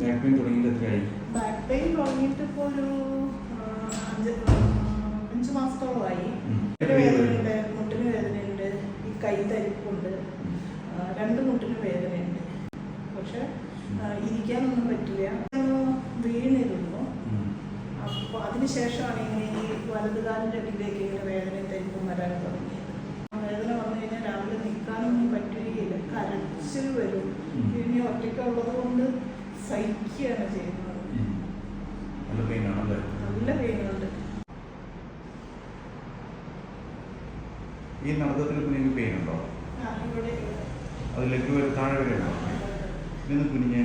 Back pain തുടങ്ങിയിട്ട് എത്രയായി back pain തുടങ്ങിയിട്ട് ഇപ്പോൾ ഒരു അഞ്ച് മാസത്തോളമായി വേദനയുണ്ട് മുട്ടിന് വേദനയുണ്ട് ഈ കൈ തരിപ്പുണ്ട്. രണ്ട് മുട്ടിന് വേദനയുണ്ട്. പക്ഷെ ഇരിക്കാനൊന്നും പറ്റില്ല. വീണിരുന്നു. അപ്പോൾ അതിനുശേഷമാണ് ഇങ്ങനെ ഈ വലതുകാലിന്റെ അടിയിലേക്ക് ഇങ്ങനെ വേദനയും തരിപ്പും വരാൻ തുടങ്ങിയത്. വേദന വന്നു കഴിഞ്ഞാൽ രാവിലെ നിൽക്കാനൊന്നും പറ്റുകയില്ല. കരച്ചിൽ വരും. ഇനി ഒറ്റയ്ക്കുള്ളത് കൊണ്ട് സഹിക്കുകയാണ് ചെയ്യുന്നത്. നല്ല പെയിൻ ആണല്ലേ നല്ല പെയിനുണ്ട്. ഈ നടത്തത്തിൽ കുഞ്ഞിന് പെയിൻ ഉണ്ടോ ഇവിടെ അതിലേക്ക് വരെ താഴെ വരെ ഉണ്ടോ? ഇന്ന് കുനിഞ്ഞേ.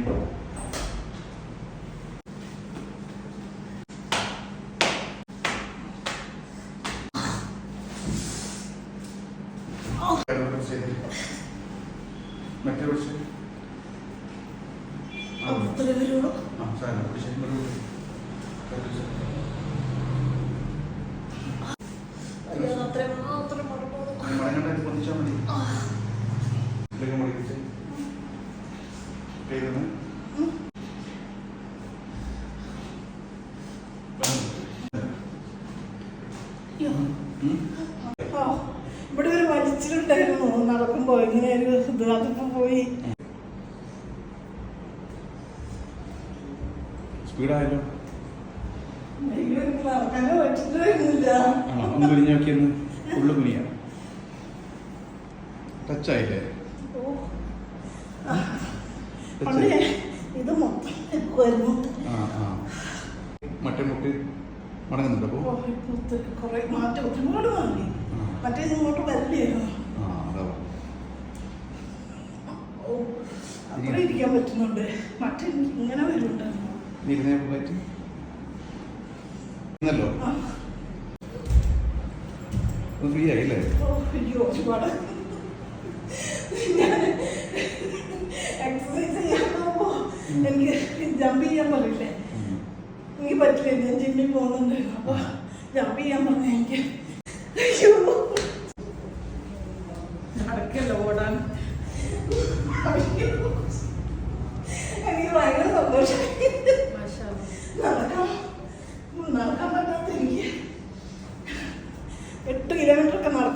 മറ്റേ പക്ഷേ ഇവിടെ ഒരു വലിച്ചിലുണ്ടായിരുന്നു. നടക്കുമ്പോ ഇങ്ങനെ ഒരു ഇത് അതിപ്പോ പോയി. സ്പീഡായല്ലോ. ഒന്ന് കുനിഞ്ഞ് നോക്കിയെന്ന് ഉള്ളു കുനിയ ടച്ചായില്ലേ? മറ്റേ മുട്ട് മടങ്ങുന്നുണ്ട് കുറെ മാറ്റം ഇങ്ങോട്ട് ഓ അത്ര ഇരിക്കാൻ പറ്റുന്നുണ്ട്. മറ്റേ ഇങ്ങനെ വരുന്നുണ്ടായിരുന്നു നീ ഇരുന്നേ പോയിട്ട് ഇന്നല്ലോ ആ, ഒന്ന് ഫ്രീ ആയില്ലേ എക്സസൈസ് ചെയ്യാൻ പോകുമ്പോ എനിക്ക് ജമ്പ് ചെയ്യാൻ പറയില്ലേ. എനിക്ക് പറ്റില്ല ഞാൻ ജിമ്മിൽ പോകുന്നുണ്ട്. അപ്പൊ ജമ്പ് ചെയ്യാൻ പറഞ്ഞ എനിക്ക്. അയ്യോ. ഓടാൻ. എനിക്ക് ഭയങ്കര സന്തോഷമായി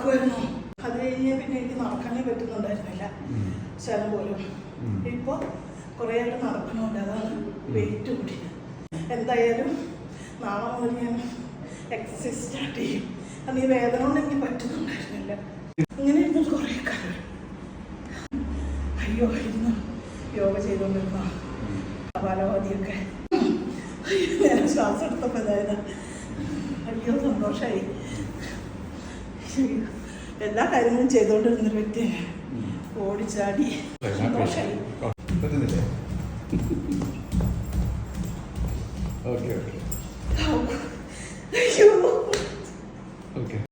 നടക്കുമായിരുന്നു. അത് കഴിഞ്ഞ് പിന്നെ എനിക്ക് നടക്കാനേ പറ്റുന്നുണ്ടായിരുന്നില്ല. സ്ഥലം പോലും. ഇപ്പോൾ കുറേ ആയിട്ട് നടക്കുന്നുണ്ട്. അതാണ് വെയിറ്റ് കൂടി എന്തായാലും നാളെ മുതൽ ഞാൻ എക്സസൈസ് സ്റ്റാർട്ട് ചെയ്യും. അത് ഈ വേദന കൊണ്ട് എനിക്ക് പറ്റുന്നുണ്ടായിരുന്നില്ല. ഇങ്ങനെ ഇരുന്ന് കുറേ കാലം അയ്യോ ഇരുന്നു യോഗ ചെയ്തുകൊണ്ടിരുന്ന കപാലവാദിയൊക്കെ ഞാൻ ശ്വാസം എടുത്തപ്പോൾ അതായത് അയ്യോ സന്തോഷമായി എല്ലാ കാര്യങ്ങളും ചെയ്തോണ്ടിരുന്ന വ്യക്തിയാണ് ഓടിച്ചാടി. Okay okay.